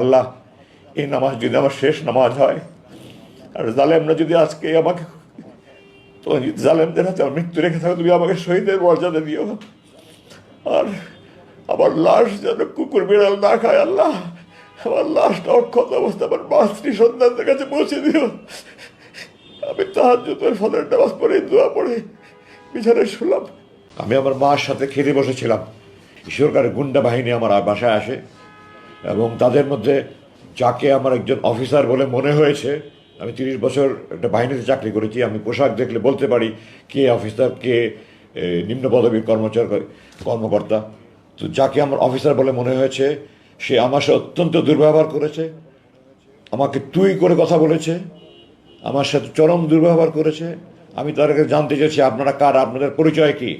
আল্লাহ, এই নামাজ যদি আমার শেষ নামাজ হয়, আর জালেমরা যদি আজকে আমাকে জালেমদের হাতে আমার মৃত্যু রেখে থাকো, তুমি আমাকে শহীদের মর্যাদা দিও। আর আমার লাশ যেন কুকুর বিড়াল না খায়, আল্লাহ, আমার লাশটা অক্ষত অবস্থা আমার মাতৃ সন্তানদের কাছে পৌঁছে দিও। আমি তাহার জুতোর ফলের নামাজ পড়ে, দোয়া পড়ে, বিছানায় শুনলাম আমি আমার মার সাথে খেতে বসেছিলাম। সরকারের গুন্ডা বাহিনী আমার বাসায় আসে। এবং তাদের মধ্যে যাকে আমার একজন অফিসার বলে মনে হয়েছে, আমি তিরিশ বছর একটা বাহিনীতে চাকরি করেছি, আমি পোশাক দেখলে বলতে পারি কে অফিসার, কে নিম্ন পদবীর কর্মচার, কর্মকর্তা। তো যাকে আমার অফিসার বলে মনে হয়েছে, সে আমার সাথে অত্যন্ত দুর্ব্যবহার করেছে, আমাকে তুই করে কথা বলেছে, আমার সাথে চরম দুর্ব্যবহার করেছে। আমি তাদেরকে জানতে চেয়েছি, আপনারা কার? আপনাদের পরিচয় কি?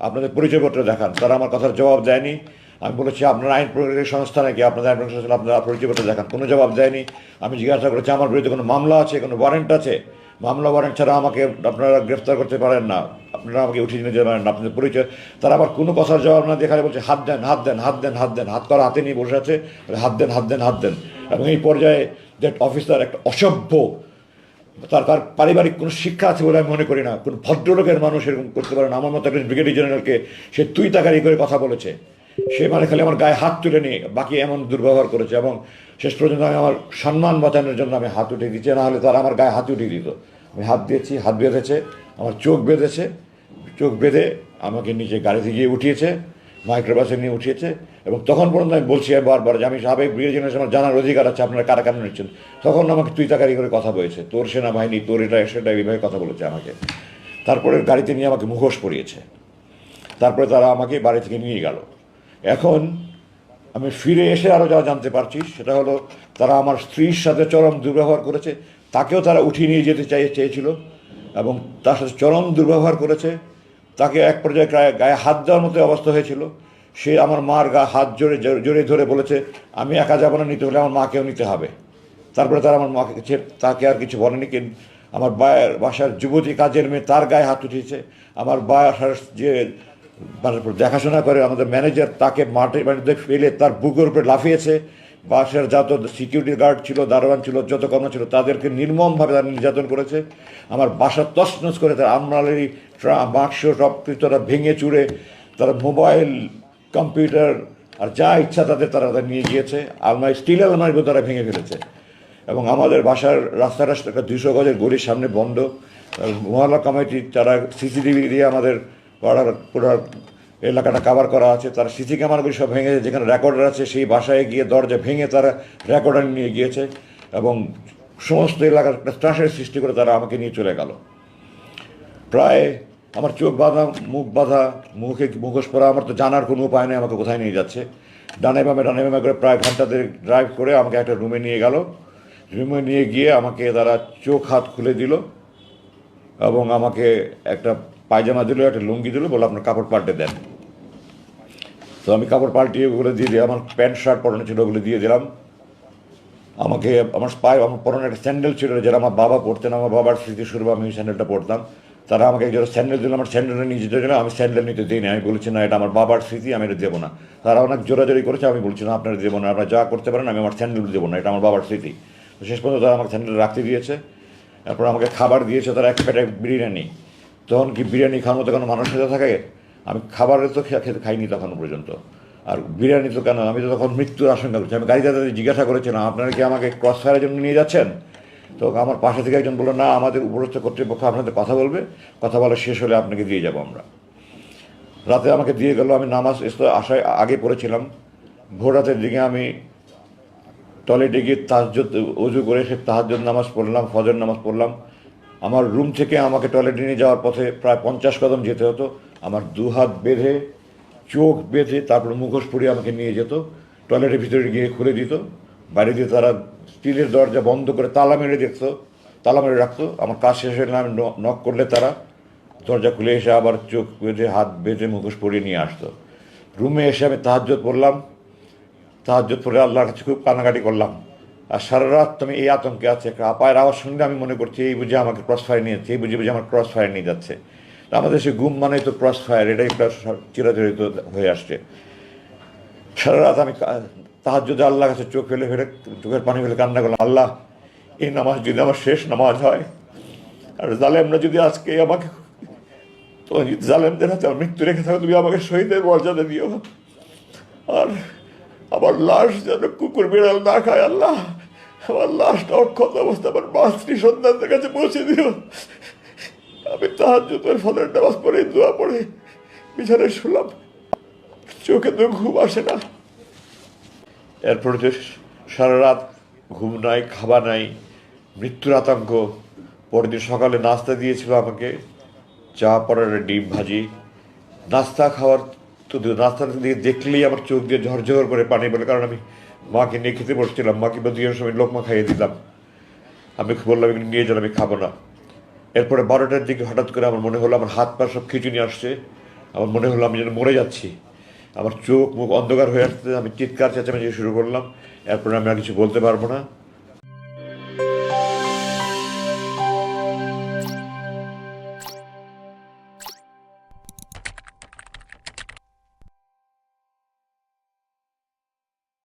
আপনাদের পরিচয়পত্র দেখান। তারা আমার কথার জবাব দেয়নি। আমি বলেছি, আপনার আইন প্রয়োগের সংস্থা নাকি? আপনাদের আইন প্রয়োগের সংস্থা, আপনারা পরিচয়পত্র দেখান। কোনো জবাব দেয়নি। আমি জিজ্ঞাসা করেছি, আমার বিরুদ্ধে কোনো মামলা আছে? কোনো ওয়ারেন্ট আছে? মামলা ওয়ারেন্ট ছাড়া আমাকে আপনারা গ্রেফতার করতে পারেন না। আপনারা আমাকে উঠিয়ে নিয়ে যেতে পারেন না। আপনাদের পরিচয়। তারা আবার কোনো কথার জবাব না দেখালে বলছে, হাত দেন হাত দেন হাত দেন হাত দেন, হাত করা হাতে নিয়ে বসে আছে। হাত দেন হাত দেন হাত দেন। এবং এই পর্যায়ে দ্যাট অফিসার একটা অসভ্য, তার তার পারিবারিক কোনো শিক্ষা আছে বলে আমি মনে করি না। কোনো ভদ্রলোকের মানুষ এরকম করতে পারে না। আমার মতো একজন ব্রিগেডিয়ার জেনারেলকে সে তুই তাকারি করে কথা বলেছে। সে মানে খালি আমার গায়ে হাত তুলে নিয়ে, বাকি এমন দুর্ব্যবহার করেছে এবং শেষ পর্যন্ত আমি আমার সম্মান বাঁচানোর জন্য আমি হাত উঠিয়ে দিচ্ছি না হলে তারা আমার গায়ে হাত উঠিয়ে দিত। আমি হাত দিয়েছি, হাত বেঁধেছে, আমার চোখ বেঁধেছে। চোখ বেঁধে আমাকে নিচে গাড়িতে গিয়ে উঠিয়েছে, মাইক্রোবাসে নিয়ে উঠিয়েছে এবং তখন পর্যন্ত আমি বলছি বারবার যে আমি সাবেক ব্রিগেড জেনারেল আমার জানার অধিকার আছে, আপনারা কারা কেন নিচ্ছেন? তখন আমাকে তুই তাকারি করে কথা বলেছে, তোর সেনাবাহিনী, তোর এটা, সেটা এইভাবে কথা বলেছে আমাকে। তারপরে গাড়িতে নিয়ে আমাকে মুখোশ পরিয়েছে। তারপরে তারা আমাকে বাড়ি থেকে নিয়ে গেল। এখন আমি ফিরে এসে আরও যা জানতে পারছি, সেটা হলো তারা আমার স্ত্রীর সাথে চরম দুর্ব্যবহার করেছে, তাকেও তারা উঠিয়ে নিয়ে যেতে চাই চেয়েছিল এবং তার সাথে চরম দুর্ব্যবহার করেছে। তাকে এক পর্যায়ে গায়ে হাত দেওয়ার মতো অবস্থা হয়েছিল। সে আমার মার গা হাত জোরে জোরে ধরে বলেছে, আমি একা যাব না, নিতে হলে আমার মাকেও নিতে হবে। তারপরে তারা আমার মাকে তাকে আর কিছু বলেনি, কিন্তু আমার বায়ের বাসার যুবতী কাজের মেয়ে তার গায়ে হাত উঠিয়েছে। আমার বাসার যে মানে দেখাশোনা করে, আমাদের ম্যানেজার তাকে মাঠে মাঠে ফেলে তার বুকের উপরে লাফিয়েছে। বাসার যত সিকিউরিটি গার্ড ছিল, দারোয়ান ছিল, যত কর্ম ছিল, তাদেরকে নির্মমভাবে তারা নির্যাতন করেছে। আমার বাসা তছনছ করে তার আলমারি ট্রা- বাক্স সব কিছু তারা ভেঙে চুড়ে তারা মোবাইল কম্পিউটার আর যা ইচ্ছা তাদের তারা তারা নিয়ে গিয়েছে। আলমারি স্টিল আলমারিগুলো তারা ভেঙে ফেলেছে। এবং আমাদের বাসার রাস্তা রাস্তা দুশো গজের গলির সামনে বন্ধ। মহল্লা কমিটি, তারা সিসিটিভি দিয়ে আমাদের পাড়ার পুরো এলাকাটা কাভার করা আছে, তার সিসি ক্যামেরাগুলি সব ভেঙে যেখানে রেকর্ডার আছে, সেই বাসায় গিয়ে দরজা ভেঙে তারা রেকর্ডার নিয়ে গিয়েছে এবং সমস্ত এলাকার ত্রাসের সৃষ্টি করে তারা আমাকে নিয়ে চলে গেল। প্রায় আমার চোখ বাঁধা, মুখ বাঁধা, মুখে মুখোশ পরা, আমার তো জানার কোনো উপায় নেই, আমাকে কোথায় নিয়ে যাচ্ছে। ডানে বামে ডানে বামে করে প্রায় ঘন্টাতে ড্রাইভ করে আমাকে একটা রুমে নিয়ে গেল। রুমে নিয়ে গিয়ে আমাকে তারা চোখ, হাত খুলে দিল এবং আমাকে একটা পায়জামা দিল, একটা লুঙ্গি দিল বলে আপনার কাপড় পাল্টে দেন। তো আমি কাপড় পাল্টিয়ে ওগুলো দিয়ে দিই আমার প্যান্ট, শার্ট পরানো ছিল, ওগুলো দিয়ে দিলাম। আমাকে, আমার পায়ে আমার পরনে একটা স্যান্ডেল ছিল যেটা আমার বাবা পড়তেন আমার বাবার স্মৃতি স্বরূপ আমি ওই স্যান্ডেলটা পড়তাম তারা আমাকে একজন স্যান্ডেল দিল, আমার স্যান্ডেলটা নিয়ে যেতে দিল আমি স্যান্ডেল নিতে দিই না আমি বলছি, না, এটা আমার বাবার স্মৃতি, আমি এটা দেবো না। তারা অনেক জোরাজোরি করেছে, আমি বলছি, না, আপনারা দেবো না, আপনারা যা করতে পারেন, আমি আমার স্যান্ডেল দেবো না, এটা আমার বাবার স্মৃতি। শেষ পর্যন্ত তারা আমাকে স্যান্ডেল রাখতে দিয়েছে তারপর আমাকে খাবার দিয়েছে, তারা এক প্যাকেট বিরিয়ানি। তখন কি বিরিয়ানি খাওয়ার মতো কেন মানুষ সাথে থাকে? আমি খাবারের তো খেতে খাইনি তখন পর্যন্ত। আর বিরিয়ানি তো কেন? আমি তো তখন মৃত্যুর আশঙ্কা করছি। আমি গাড়িতে তাদের জিজ্ঞাসা করেছিলাম আপনারা কি আমাকে ক্রস ফায়ারের জন্য নিয়ে যাচ্ছেন? তো আমার পাশে থেকে একজন বলল, না, আমাদের উপরস্থ কর্তৃপক্ষ আপনাদের কথা বলবে। কথা বলা শেষ হলে আপনাকে দিয়ে যাব আমরা। রাতে আমাকে দিয়ে গেল, আমি নামাজ এসে আসায় আগে পড়েছিলাম। ভোর রাতের দিকে আমি টয়লেটে গিয়ে তাহাজ্জুদ অজু করে সে তাহাজ্জুদ নামাজ পড়লাম, ফজর নামাজ পড়লাম। আমার রুম থেকে আমাকে টয়লেটে নিয়ে যাওয়ার পথে প্রায় পঞ্চাশ কদম যেতে হতো। আমার দু হাত বেঁধে, চোখ বেঁধে, তারপর মুখোশ পরিয়ে আমাকে নিয়ে যেত। টয়লেটের ভিতরে গিয়ে খুলে দিত। বাইরে দিয়ে তারা স্টিলের দরজা বন্ধ করে তালা মেরে দেখতো, তালা মেরে রাখতো। আমার কাজ শেষ হলে আমি নক করলে তারা দরজা খুলে এসে আবার চোখ বেঁধে, হাত বেঁধে মুখোশ পরিয়ে নিয়ে আসতো। রুমে এসে আমি তাহাজ্জুদ পড়লাম। তাহাজ্জুদ পরে আল্লাহর কাছে খুব কানাকাটি করলাম। আর সারা রাত তুমি এই আতঙ্কে আছে, একটা আপায়ের আওয়াজ শুনলে আমি মনে করছি এই বুঝে আমাকে ক্রস ফায়ার নিয়ে যাচ্ছে, এই বুঝে বুঝে আমার ক্রস ফায়ার নিয়ে যাচ্ছে। তা আমাদের সে গুম মানে তো ক্রস ফায়ার এটাই চিরাচরিত হয়ে আসছে। সারা রাত আমি তাহার যদি আল্লাহ কাছে চোখ ফেলে ফেলে চোখের পানি ফেলে কান্না করলাম, আল্লাহ, এই নামাজ যদি আমার শেষ নামাজ হয়, আর জালেমরা যদি আজকে আমাকে, তোমার যদি জালেমদের হাতে আমার মৃত্যু রেখে থাকো, তুমি আমাকে শহীদের মর্যাদা দিও। আর আমার লাশ যেন কুকুর বিড়াল না খায়, আল্লাহ আমার লাশটা অক্ষত অবস্থা, আমার মাতৃ সন্তানদের কাছে পৌঁছে দিও। আমি তাহার জুতোর ফলের নামাজ পড়ে, দোয়া পড়ে, বিছানায় শুলাম। চোখে তো ঘুম আসে না। এরপরে তো সারা রাত ঘুম নাই, খাবার নাই, মৃত্যুর আতঙ্ক। পরের দিন সকালে নাস্তা দিয়েছিল আমাকে, চা পড়ার ডিম, ভাজি। নাস্তা খাওয়ার তো নাস্তাটা দিয়ে দেখলেই আমার চোখ দিয়ে ঝরঝর করে পানি বলে কারণ আমি মাকে নিয়ে খেতে বসছিলাম, মাকে দুই সময় লোকমা খাইয়ে দিলাম। আমি বললাম এগুলো নিয়ে যান, আমি খাব না। এরপরে বারোটার দিকে হঠাৎ করে আমার মনে হলো, আমার হাত পা সব খিচুনি আসছে। আমার মনে হলো, আমি যেন মরে যাচ্ছি। আমার চোখ, মুখ অন্ধকার হয়ে আসতে আমি চিৎকার চেঁচামেচি শুরু করলাম। এরপরে আমি আর কিছু বলতে পারব না।